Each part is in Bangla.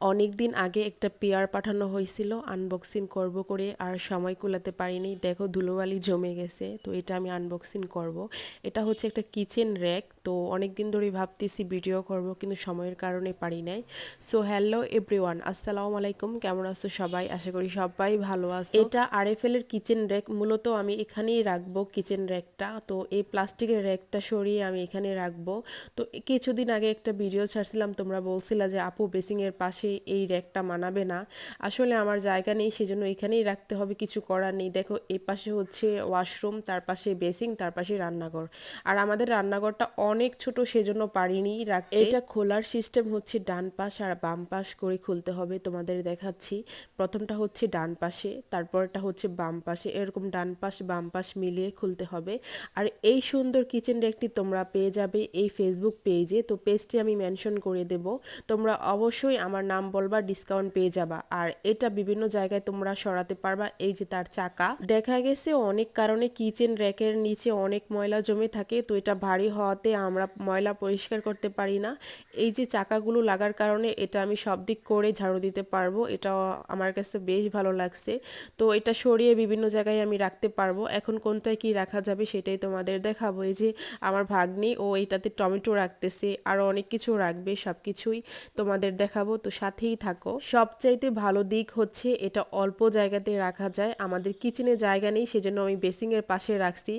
অনেক দিন আগে একটা পেয়ার পাঠানো হয়েছিল আনবক্সিং করব করে আর সময় কুলাতে পারিনি। দেখো, ধুলোবালি জমে গেছে, তো এটা আমি আনবক্সিং করব। এটা হচ্ছে একটা কিচেন র্যাক তো অনেক দিন ধরেই ভাবতেছি ভিডিও করব, কিন্তু সময়ের কারণে পারি নাই। সো হ্যালো এভরিওয়ান আসসালামু আলাইকুম, কেমন আছো সবাই? আশা করি সবাই ভালো আছো। এটা আরএফএল এর কিচেন র্যাক মূলত আমি এখানেই রাখব কিচেন র্যাকটা তো এই প্লাস্টিকের র্যাকটা সরিয়ে আমি এখানে রাখব। তো কিছুদিন আগে একটা ভিডিও ছাড়ছিলাম, তোমরা বলছিলা যে আপু বেসিং এর পাশে এই র্যাকটা মানাবে না। আসলে আমার জায়গা নেই, সেজন্য এখানেই রাখতে হবে, কিছু করার নেই। দেখো এই পাশে হচ্ছে ওয়াশরুম, তার পাশে বেসিং তার পাশে রান্নাঘর। আর আমাদের রান্নাঘরটা অনেক ছোট, সেজন্য পারিনি রাখতে। এটা খোলার সিস্টেম হচ্ছে ডান পাশ আর বাম পাশ করে খুলতে হবে, তোমাদের দেখাচ্ছি। প্রথমটা হচ্ছে ডান পাশে, তারপরটা হচ্ছে বাম পাশে। এরকম ডান পাশ, বাম পাশ মিলিয়ে খুলতে হবে। আর এই সুন্দর কিচেন র্যাকটি তোমরা পেয়ে যাবে এই ফেসবুক পেজে তো পেজটি আমি মেনশন করে দেব। তোমরা অবশ্যই আমার নাম বলবা ডিসকাউন্ট পেয়ে যাবা। আর এটা বিভিন্ন জায়গায় তোমরা সরাতে পারবা, এই যে তার চাকা। দেখা গেছে অনেক কারণে কিচেন র্যাকের নিচে অনেক ময়লা জমে থাকে, তো এটা ভারী হওয়াতে আমরা ময়লা পরিষ্কার করতে পারি না। এই যে চাকাগুলো লাগার কারণে এটা আমি সব দিক করে ঝাড়ু দিতে পারব এটা আমার কাছে বেশ ভালো লাগছে। তো এটা সরিয়ে বিভিন্ন জায়গায় আমি রাখতে পারব। এখন কোনটায় কি রাখা যাবে সেটাই তোমাদের দেখাবো। এই যে আমার ভাগ্নি ও এটাতে টমেটো রাখতেছে, আরও অনেক কিছু রাখবে সব কিছুই তোমাদের দেখাবো। তো সাথেই থাকো। সবচাইতে ভালো দিক হচ্ছে এটা অল্প জায়গাতে রাখা যায়। আমাদের কিচেনে জায়গা নেই, সেজন্য আমি বেসিংয়ের পাশে রাখছি।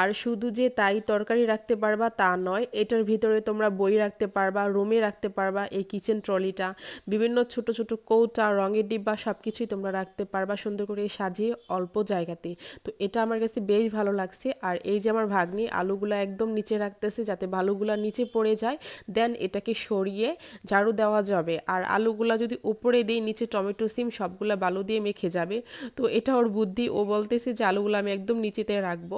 আর শুধু যে তাই তরকারি রাখতে পারবা তা নয়, এটার ভিতরে তোমরা বই রাখতে পারবা রুমে রাখতে পারবা এই কিচেন ট্রলিটা বিভিন্ন ছোট ছোট কৌটা, রঙের ডিব্বা সব কিছুই তোমরা রাখতে পারবা সুন্দর করে সাজিয়ে অল্প জায়গাতে। তো এটা আমার কাছে বেশ ভালো লাগছে। আর এই যে আমার ভাগ্নি আলুগুলো একদম নিচে রাখতেছে যাতে বালুগুলা নিচে পড়ে যায়, দেন এটাকে সরিয়ে ঝাড়ু দেওয়া যাবে। আর আলুগুলা যদি উপরে দিই, নিচে টমেটো, সিম সবগুলা বালু দিয়ে মেখে যাবে। তো এটা ওর বুদ্ধি, ও বলতেছে যে আলুগুলো আমি একদম নিচেতে রাখব।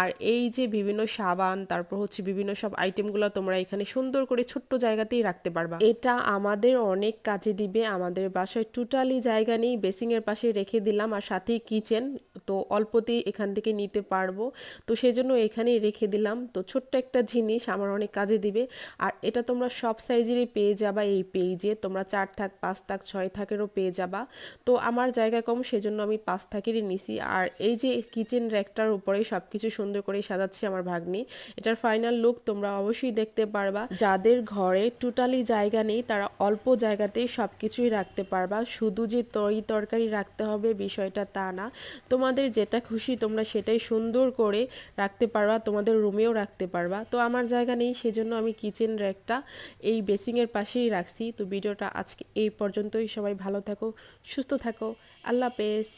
আর এই যে বিভিন্ন সাবান, তারপর হচ্ছে বিভিন্ন সব আইটেমগুলো তোমরা এখানে সুন্দর করে ছোট্ট জায়গাতেই রাখতে পারবা। এটা আমাদের অনেক কাজে দিবে, আমাদের বাসায় টোটালি জায়গা নেই বেসিংয়ের পাশে রেখে দিলাম আর সাথেই কিচেন। তো অল্পতেই এখান থেকে নিতে পারব। তো সেজন্য এখানেই রেখে দিলাম। তো ছোট্ট একটা জিনিস আমার অনেক কাজে দিবে। আর এটা তোমরা সব সাইজেরই পেয়ে যাবা এই পেজে তোমরা চার থাক, পাঁচ থাক, ছয় থাকেরও পেয়ে যাবা। তো আমার জায়গা কম, সেজন্য আমি পাঁচ থাকেরই নিছি। আর এই যে কিচেন র্যাকটার উপরেই সব কিছু সুন্দর করে সাজাচ্ছি আমার ভাগ্নি, এটার ফাইনাল লুক তোমরা অবশ্যই দেখতে পারবা। যাদের ঘরে টোটালি জায়গা নেই, তারা অল্প জায়গাতেই সব কিছুই রাখতে পারবা। শুধু যে তরি তরকারি রাখতে হবে বিষয়টা তা না। তোমাদের যেটা খুশি তোমরা সেটাই সুন্দর করে রাখতে পারবা, তোমাদের রুমেও রাখতে পারবা। তো আমার জায়গা নেই, সেজন্য আমি কিচেন র্যাকটা এই বেসিংয়ের পাশেই রাখছি। তো ভিডিওটা আজকে এই পর্যন্তই। সবাই ভালো থাকো সুস্থ থাকো। আল্লাহ হাফেজ।